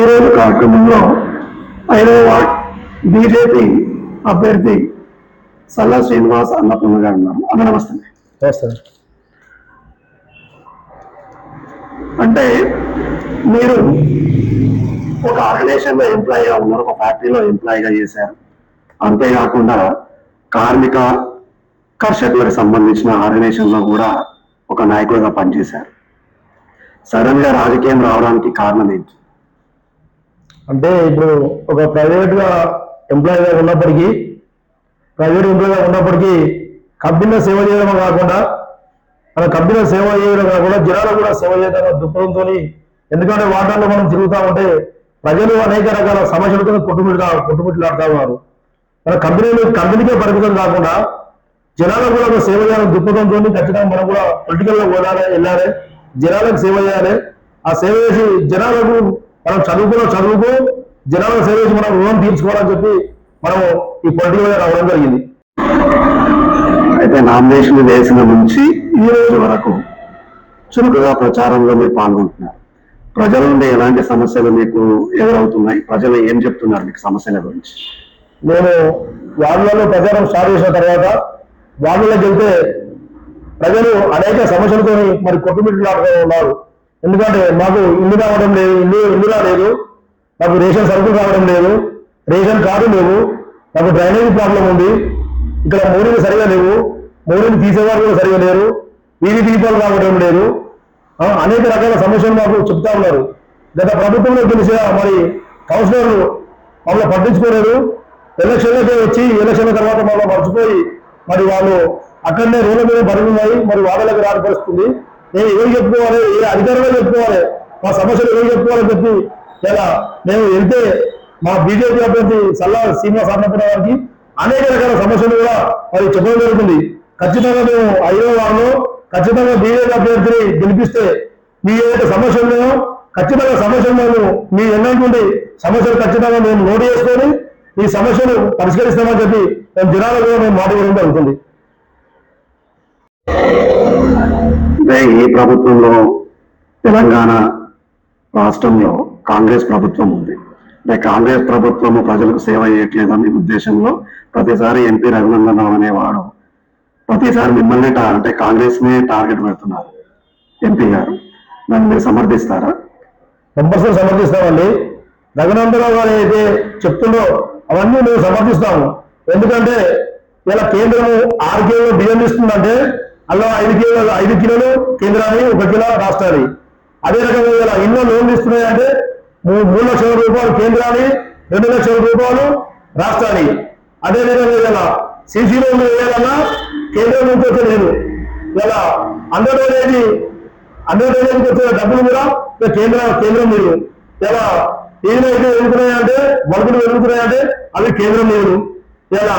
ఈరోజు కార్యక్రమంలో ఐదవ వార్డ్ బీజేపీ అభ్యర్థి సల్లా శ్రీనివాస్ అన్నపూర్ణ గారు ఉన్నారు. అన్న నమస్తే. అంటే మీరు ఒక ఆర్గనైజేషన్లో ఎంప్లాయీగా ఉన్నారు ఒక ఫ్యాక్టరీలో ఎంప్లాయీగా చేశారు. అంతేకాకుండా కార్మిక కర్షకులకు సంబంధించిన ఆర్గనైజేషన్లో కూడా ఒక నాయకుడిగా పనిచేశారు. సడన్గా రాజకీయం రావడానికి కారణం ఏంటి? అంటే ఇప్పుడు ఒక ప్రైవేట్గా ఎంప్లాయీగా ఉన్నప్పటికీ ప్రైవేట్ ఎంప్లాయీగా ఉన్నప్పటికీ కంపెనీలో సేవ చేయడం కాకుండా మన కంపెనీలో సేవ చేయడం కాకుండా జనాలు కూడా సేవ చేయడం దృక్పథంతో ఎందుకంటే వాటాల్లో మనం తిరుగుతూ ఉంటే ప్రజలు అనేక రకాల సమస్యలతో కొట్టుమిట్లా కొట్టుమిట్లాడుతూ ఉన్నారు మన కంపెనీలు కంపెనీకే పరిమితం కాకుండా జనాలకు కూడా ఒక సేవ చేయాలని దృక్పథంతో ఖచ్చితంగా మనం కూడా పొలిటికల్లో పోయాలి వెళ్ళాలి జనాలకు సేవ చేయాలి. ఆ సేవ చేసి జనాలకు మనం చదువుకున్న చదువుకు జనాలకు సేవ చేసి మనం రుణం తీర్చుకోవాలని చెప్పి మనం ఈ పొలిటికల్గా రావడం జరిగింది. అయితే నామినేషన్ వేసిన నుంచి ఈ రోజు వరకు చురుకుగా ప్రచారంలో మీరు పాల్గొంటున్నారు. ప్రజల నుండి ఎలాంటి సమస్యలు మీకు ఎదురవుతున్నాయి? ప్రజలు ఏం చెప్తున్నారు మీకు సమస్యల గురించి? నేను వార్డులలో ప్రచారం స్టార్ట్ చేసిన తర్వాత వార్డులకు వెళ్తే ప్రజలు అనేక సమస్యలతో మరి కొట్టుమిట్లాడుతూ ఉన్నారు. ఎందుకంటే మాకు ఇల్లు రావడం లేదు ఇల్లు ఇల్లు రాలేదు మాకు రేషన్ సరుకులు రావడం లేదు. రేషన్ కార్డు లేవు. మాకు డ్రైనేజ్ ప్రాబ్లం ఉంది. ఇక్కడ మూడీలు సరిగా లేవు. మూడీలు తీసేవారు కూడా సరిగా లేరు. వీధి దీపాలు రావడం లేదు. అనేక రకాల సమస్యలు మాకు చెప్తా ఉన్నారు. గత ప్రభుత్వంలో గెలిచిన మరి కౌన్సిలర్లు మమ్మల్ని పట్టించుకోలేదు. ఎలక్షన్లకే వచ్చి ఎలక్షన్ల తర్వాత మమ్మల్ని మర్చిపోయి మరి వాళ్ళు అక్కడనే రోడ్ల మీద పడుతున్నాయి మరి వాళ్ళకి రాని పరిస్థితుంది నేను ఎవరు చెప్పుకోవాలి? ఏ అధికారంలో చెప్పుకోవాలి? మా సమస్యలు ఎవరు చెప్పుకోవాలని చెప్పి ఇలా మేము వెళ్తే మా బీజేపీ అభ్యర్థి సల్లా శ్రీనివాస్ అన్నపూర్ణ గారికి అనేక రకాల సమస్యలు కూడా మరి చెప్పడం జరుగుతుంది. ఖచ్చితంగా మేము ఐదో వారంలో ఖచ్చితంగా బీజేపీ అభ్యర్థిని గెలిపిస్తే మీ ఏదైతే సమస్యలు ఉన్నాయో ఖచ్చితంగా సమస్యలు మేము మీ ఎన్నటువంటి సమస్యలు ఖచ్చితంగా మేము నోటు చేసుకొని ఈ సమస్యలు పరిష్కరిస్తామని చెప్పి మేము జనాలకు మేము మాట జరుగుతుంది. అంటే ఈ ప్రభుత్వంలో తెలంగాణ రాష్ట్రంలో కాంగ్రెస్ ప్రభుత్వం ఉంది? అంటే కాంగ్రెస్ ప్రభుత్వం ప్రజలకు సేవ చేయట్లేదనే ఉద్దేశంలో ప్రతిసారి ఎంపీ రఘునందన్ రావు అనేవాడు ప్రతిసారి మిమ్మల్ని అంటే కాంగ్రెస్నే టార్గెట్ పెడుతున్నారు ఎంపీ గారు. దాన్ని మీరు సమర్థిస్తారా? కంపల్సరీ సమర్థిస్తామండి. రఘునందరావు గారు అయితే చెప్తుండో అవన్నీ మేము సమర్థిస్తాము. ఎందుకంటే ఇలా కేంద్రము ఆరు కేంద్రం బియ్యం ఇస్తుందంటే అలా ఐదు కిలోలు ఐదు కిలోలు కేంద్రాన్ని ఒక కిలో రాష్ట్రాన్ని అదే రకంగా ఎన్నో లోన్లు ఇస్తున్నాయంటే మూ- మూడు లక్షల రూపాయలు కేంద్రాన్ని రెండు లక్షల రూపాయలు రాష్ట్రాన్ని అదే విధంగా ఇలా సీసీ లోన్లు వేయాలన్నా కేంద్రం నుంచి వచ్చలేదు ఇలా అందరూ అనేది అందరి అనేది వచ్చిన డబ్బులు కూడా ఇక కేంద్ర కేంద్రం నీరు ఇలా ఏదైతే వెళ్తున్నాయంటే బల్బులు వెళ్తున్నాయంటే అవి కేంద్రం లేదు. ఇలా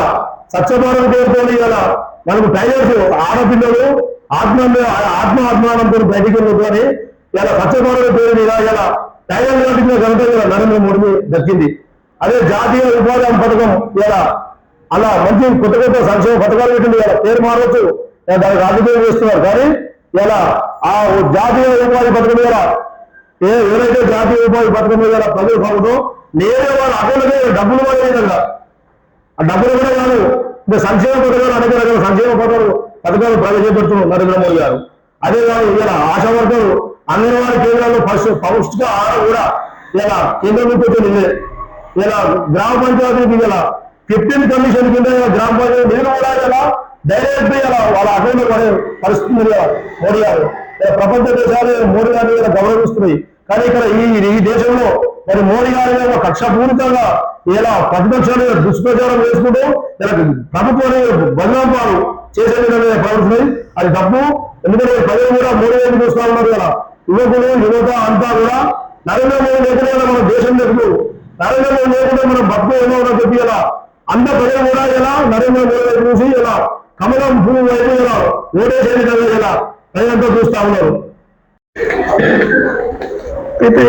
స్వచ్ఛ భారత్ పేరుతో ఇలా మనకు టైలర్స్ ఆడపిల్లలు ఆత్మ ఆత్మ అభిమానంతో బయటికి వెళ్ళుకొని ఇలా స్వచ్ఛ పేరు మీద ఇలా టైలర్ లాంటి ఘనత ఇలా నరేంద్ర మోడీ దక్కింది. అదే జాతీయ ఉపాధి హామీ పథకం ఇలా అలా మంచి కొత్త కొత్త సంక్షేమ పథకాలు పెట్టింది ఇలా పేరు మారవచ్చు ఇలా దానికి రాజకీయం చేస్తున్నారు. కానీ ఇలా ఆ జాతీయ ఉపాధి పథకం మీద ఏ ఎవరైతే జాతీయ ఉపాధి పథకం మీద ఇలా ప్రజలు కావడం నేనే వాళ్ళ అకౌంట్లకే డబ్బులు పడే విధంగా. ఆ డబ్బులు కూడా కాదు. సంక్షేమ పథకాలు అనేక రకాల సంక్షేమ పథకాలు పథకాలు ప్రవేశపెడుతున్నారు నరేంద్ర మోడీ గారు. అదే కాదు ఇలా ఆశా వర్గాలు అంగన్వాడీ కేంద్రాల్లో ఫస్ట్ పౌష్టిక ఆహారం కూడా ఇలా కేంద్రం నుంచి వచ్చింది ఇలా గ్రామ పంచాయతీకి ఇలా ఫిఫ్టీన్ కమిషన్ కింద ఇలా గ్రామ పంచాయతీ నేను కూడా ఇలా డైరెక్ట్ ఇలా వాళ్ళ అకౌంట్ పడే పరిస్థితి మోడీ గారు. ప్రపంచ దేశాలు మోడీ గారిని గౌరవిస్తున్నాయి. కానీ ఇక్కడ ఈ ఈ దేశంలో మరి మోడీ గారి మీద కక్షపూరితంగా ఇలా ప్రతిపక్షాలు దుష్ప్రచారం చేసుకుంటూ ఇలా ప్రభుత్వాన్ని బదనాంపాలు చేసే విధంగా ప్రవర్తిస్తున్నాయి. అది తప్పు. ఎందుకంటే ప్రజలు కూడా మోడీ వైపు చూస్తా ఉన్నారు కదా. యువకులు యువత అంతా కూడా నరేంద్ర మోడీ లేకుండా మన దేశం లేదు. నరేంద్ర మోడీ లేకుండా మనం బతుకు ఏమో ఉన్నో చెప్పి ఇలా అంత ప్రజలు కూడా ఇలా నరేంద్ర మోడీ వైపు చూసి ఇలా కమలం పువ్వు వైపు ఇలా ఓటేసే విధంగా ఇలా ప్రజలంతా చూస్తా ఉన్నారు. అయితే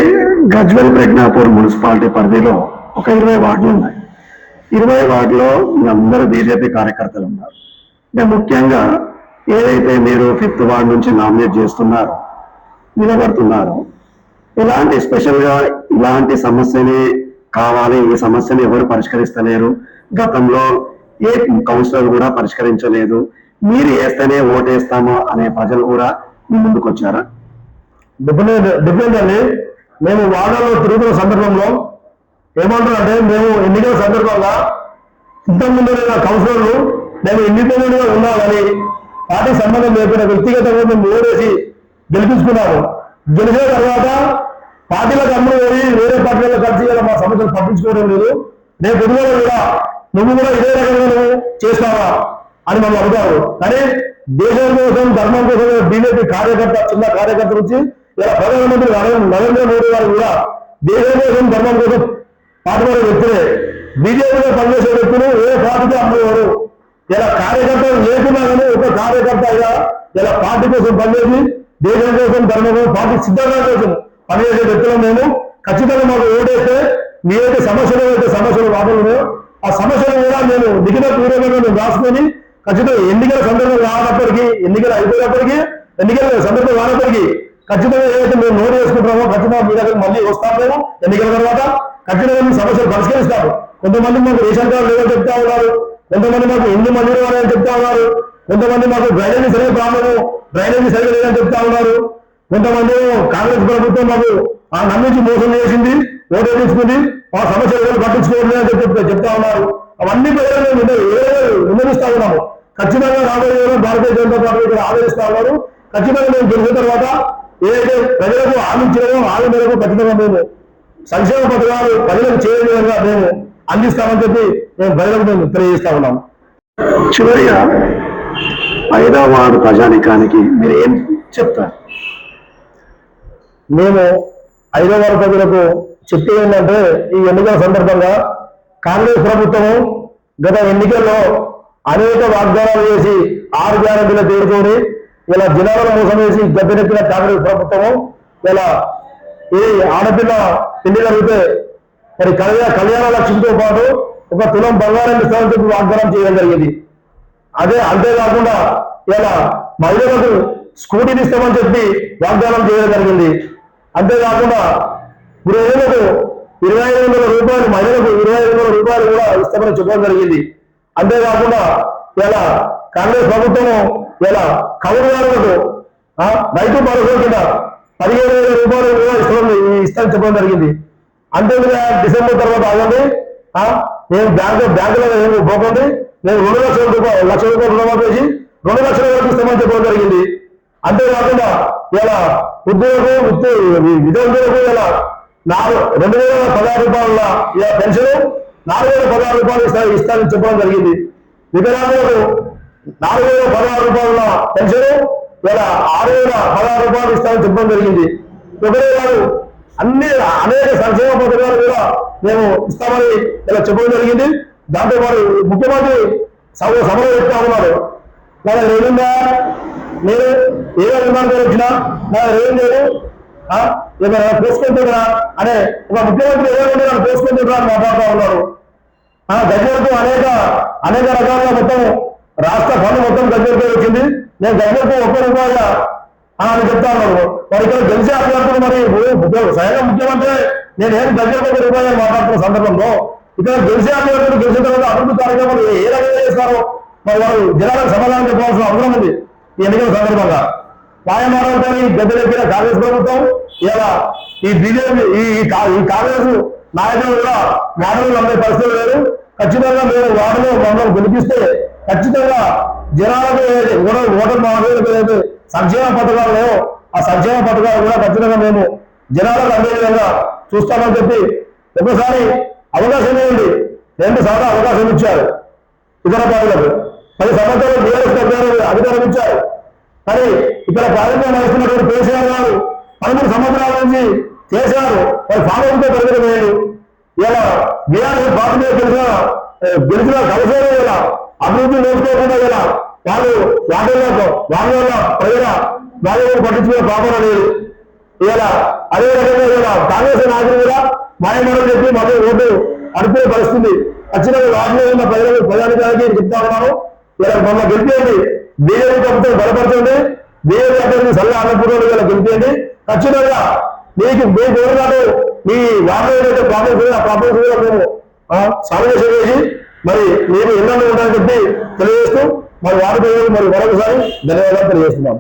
గజ్వల్ ప్రజ్ఞాపూర్ మున్సిపాలిటీ పరిధిలో ఒక ఇరవై వార్డులు ఉన్నాయి. ఇరవై వార్డులో మీ అందరూ బీజేపీ కార్యకర్తలు ఉన్నారు. అంటే ముఖ్యంగా ఏదైతే మీరు ఫిఫ్త్ వార్డు నుంచి నామినేట్ చేస్తున్నారో నిలబడుతున్నారో ఇలాంటి స్పెషల్గా ఇలాంటి సమస్యని కావాలి ఈ సమస్యని ఎవరు పరిష్కరిస్తలేరు గతంలో ఏ కౌన్సిలర్ కూడా పరిష్కరించలేదు మీరు వేస్తేనే ఓటేస్తామో అనే ప్రజలు కూడా మీ ముందుకు వచ్చారా డిపెండ్ డిపెండ్ అండి మేము వార్డులో తిరుగుతున్న సందర్భంలో ఏమంటారంటే మేము ఎన్నికల సందర్భంగా ఇంతకుముందు లేదా కౌన్సిలర్లు మేము ఇండిపెండెంట్గా ఉన్నామని పార్టీ సంబంధం లేకుండా వ్యక్తిగతంగా మేము ఓడేసి గెలిపించుకున్నాము గెలిచిన తర్వాత పార్టీలకు అమ్ముడు పోయి వేరే పార్టీలకు కలిసి ఇలా మా సమస్యలు పట్టించుకోవడం లేదు. రేపు ఎదుగుదల కూడా నువ్వు కూడా ఇదే రకంగా నువ్వు చేస్తావా అని మనం అడుగుతారు కానీ దేశం కోసం ధర్మం కోసం బీజేపీ కార్యకర్త చిన్న కార్యకర్త నుంచి ఇలా ప్రధానమంత్రి నరేంద్ర నరేంద్ర మోడీ గారు కూడా దేశం కోసం ధర్మం కోసం పాటుపడే వ్యక్తులే. బీజేపీలో పనిచేసే వ్యక్తులు ఏ పార్టీకి అమ్మేవారు ఇలా కార్యకర్తలు లేకున్నా కానీ ఒక కార్యకర్త అయ్యా ఇలా పార్టీ కోసం పనిచేసి దేశం కోసం ధర్మం కోసం పార్టీ సిద్ధంగా కోసం పనిచేసే వ్యక్తులు మేము. ఖచ్చితంగా మాకు ఓటేస్తే మీ యొక్క సమస్యలు అయితే సమస్యలు వాదనలు ఆ సమస్యలు కూడా నేను లిఖిత పూర్వకంగా మేము రాసుకొని ఖచ్చితంగా ఎన్నికల సందర్భం కానప్పటికీ ఎన్నికలు అయిపోయినప్పటికీ ఎన్నికల సందర్భం కానప్పటికీ ఖచ్చితంగా ఏదైతే మేము నోటు వేసుకుంటామో ఖచ్చితంగా మీ దగ్గర మళ్ళీ వస్తాం మేము. ఎన్నికల తర్వాత ఖచ్చితంగా మీ సమస్యలు పరిష్కరిస్తాము. కొంతమంది మాకు రేషన్ కార్డు లేదని చెప్తా ఉన్నారు. కొంతమంది మాకు ఇల్లు మంజూరు అని చెప్తా ఉన్నారు. కొంతమంది మాకు డ్రైనేజీ సరిగ్గా ప్రాబ్లము డ్రైనేజీ సరిగ్గా లేదని చెప్తా ఉన్నారు. కొంతమంది కాంగ్రెస్ ప్రభుత్వం మాకు ఆ నమ్మించి మోసం చేసింది ఓటు వేయించుకుంది ఆ సమస్యలు ఎవరు పట్టించుకోవట్లేదని అని చెప్పి చెప్తా ఉన్నారు. అవన్నీ ప్రజలు విమర్శిస్తా ఉన్నాము. ఖచ్చితంగా రాబోయే భారతీయ జనతా పార్టీ ఇక్కడ ఆదరిస్తా ఉన్నారు. ఖచ్చితంగా మేము గెలిచిన తర్వాత ఏదైతే ప్రజలకు ఇచ్చినామో హామీ మేరకు ఖచ్చితంగా మేము సంక్షేమ పథకాలు ప్రజలకు చేరే విధంగా మేము అందిస్తామని చెప్పి మేము ప్రజలకు మేము తెలియజేస్తా ఉన్నాము చివరిగా వార్డు ప్రజానికానికి మీరు ఏం చెప్తారు? మేము వారి ప్రజలకు చెప్పేది ఏంటంటే ఈ ఎన్నికల సందర్భంగా కాంగ్రెస్ ప్రభుత్వము గత ఎన్నికల్లో అనేక వాగ్దానాలు చేసి ఆరు గ్యారంటీల పేరుతోని ఇలా జనాలను మోసం చేసి గద్దెనెక్కిన కాంగ్రెస్ ప్రభుత్వము ఇలా ఈ ఆడపిల్ల పెళ్ళి జరిగితే మరి కళ్యాణ కళ్యాణ లక్ష్యంతో పాటు ఒక తులం బంగారం ఇస్తామని చెప్పి వాగ్దానం చేయడం జరిగింది. అదే అంతేకాకుండా ఇలా మహిళలకు స్కూటీని ఇస్తామని చెప్పి వాగ్దానం చేయడం జరిగింది. అంతేకాకుండా గృహిణులకు ఇరవై ఐదు వందల రూపాయలు మహిళలకు ఇరవై ఐదు వందల రూపాయలు కూడా ఇస్తామని చెప్పడం జరిగింది. అంతేకాకుండా ఇలా కాంగ్రెస్ ప్రభుత్వము ఇలా కౌలుదారులకు ఆ, రైతు భరోసా కింద పదిహేను వేల రూపాయలు కూడా ఈ ఇస్తామని చెప్పడం జరిగింది. అంతేకాదు డిసెంబర్ తర్వాత అవ్వండి నేను బ్యాంకు బ్యాంకులో ఏమి పోకండి నేను రెండు లక్షల రూపాయలు లక్ష రూపాయలు రుణమాఫీ చేసి రెండు లక్షల వరకు ఇస్తామని చెప్పడం జరిగింది. అంతేకాకుండా ఇలా ఉద్యోగులకు విద్యార్థులకు ఇలా నాలుగు రెండు వేల పదహారు రూపాయల ఇలా పెన్షన్ నాలుగు వేల పదహారు రూపాయలు ఇస్తా ఇస్తానని చెప్పడం జరిగింది. వికలాంగులకు నాలుగు వేల పదహారు రూపాయల పెన్షన్. ఇలా ఆరు వేల పదహారు రూపాయలు ఇస్తామని చెప్పడం జరిగింది. ఒకరే కాదు అన్ని అనేక సంక్షేమ పథకాలు కూడా మేము ఇస్తామని ఇలా చెప్పడం జరిగింది. దాంతో వారు ముఖ్యమంత్రి సభ సభలో చెప్తా ఉన్నారు. నాకు దగ్గర నేను ఏ అభిమానంగా వచ్చినా నాకు దగ్గర ఏం లేదు ఏమైనా పోసుకుంటున్నా అనే ఒక ముఖ్యమంత్రి ఏమైనా నన్ను పోసుకుంటున్నా అని మాట్లాడుతూ ఉన్నారు. ఆ అనేక అనేక రకాలుగా మొత్తం రాష్ట్ర ఫండ్ మొత్తం గజ్జలకే వచ్చింది. నేను గజ్జలకు ఒక్క రూపాయ అని చెప్తా ఉన్నాను. మరి ఇక్కడ గెలిచే అభ్యర్థులు మరి ఓ- స్వయంగా ముఖ్యమంత్రి నేను ఏం గజ్జలకు ఒక రూపాయలు మాట్లాడుతున్న సందర్భంలో ఇక్కడ గెలిచే అభ్యర్థులు గెలిచిన తర్వాత అభివృద్ధి కార్యక్రమాలు ఏ రకంగా చేస్తారో? మరి వారు జనాలకు సమాధానం చెప్పాల్సిన అవసరం ఉంది ఈ ఎన్నికల సందర్భంగా. మాయమారంతో గద్దెలెక్కిన కాంగ్రెస్ ప్రభుత్వం ఇలా ఈ బీజేపీ ఈ కా- ఈ కాంగ్రెస్ నాయకులు కూడా మాటలు నమ్మే పరిస్థితులు లేదు ఖచ్చితంగా మీరు వార్డులో మమ్మల్ని గెలిపిస్తే ఖచ్చితంగా జనాలకు ఏదైతే ఓటర్ ఓటర్ మహాశయులకు ఏదైతే సంక్షేమ పథకాలు లేవో ఆ సంక్షేమ పథకాలు కూడా ఖచ్చితంగా మేము జనాలకు అందే విధంగా చూస్తామని చెప్పి ఒకసారి అవకాశం ఇవ్వండి. రెండు సార్లు అవకాశం ఇచ్చారు ఇతర పార్టీలకు. పది సంవత్సరాలు బీఆర్ఎస్ ప్రభుత్వాలు అధికారం ఇచ్చారు. కానీ ఇక్కడ కార్యక్రమం వహిస్తున్నటువంటి కేసీఆర్ గారు పదమూడు సంవత్సరాల నుంచి చేశారు వారి ఫాలోతో పరిమితం వేయండి ఇలా బీఆర్ఎస్ పార్టీ మీద గెలిచిన ఆ, గెలిచిన కలసేరు ఇలా అభివృద్ధి నేర్చుకోకుండా ఇలా వాళ్ళు వాటిల్లో వాళ్ళ ప్రజల వాళ్ళు పట్టించుకునే పాపన లేదు. ఇలా అదే రకంగా ఇలా కాంగ్రెస్ నాయకులు కూడా మాయమాటలు చెప్పి మాకు ఓటు అడిపే పరిస్థితి ఖచ్చితంగా వాటిలో ఉన్న ప్రజలకు ప్రజానికానికి చెప్తా ఉన్నాను. ఇలా మమ్మల్ని గెలిపేయండి. బీజేపీ ప్రభుత్వం బలపరచండి బీజేపీ అభ్యర్థి సల్లా అన్నపూర్ణ గెలిపేయండి. ఖచ్చితంగా మీకు మీ గవర్నమెంట్ మీ వార్డు ఏదైతే ప్రాబ్లమ్స్ కూడా ఆ ప్రాబ్లం కూడా మేము సాల్వేషన్ చేసి మరి మీరు ఎన్నో ఉంటారని చెప్పి తెలియజేస్తూ మరి వారి మరి మరొకసారి ధన్యవాదాలు తెలియజేస్తున్నాం.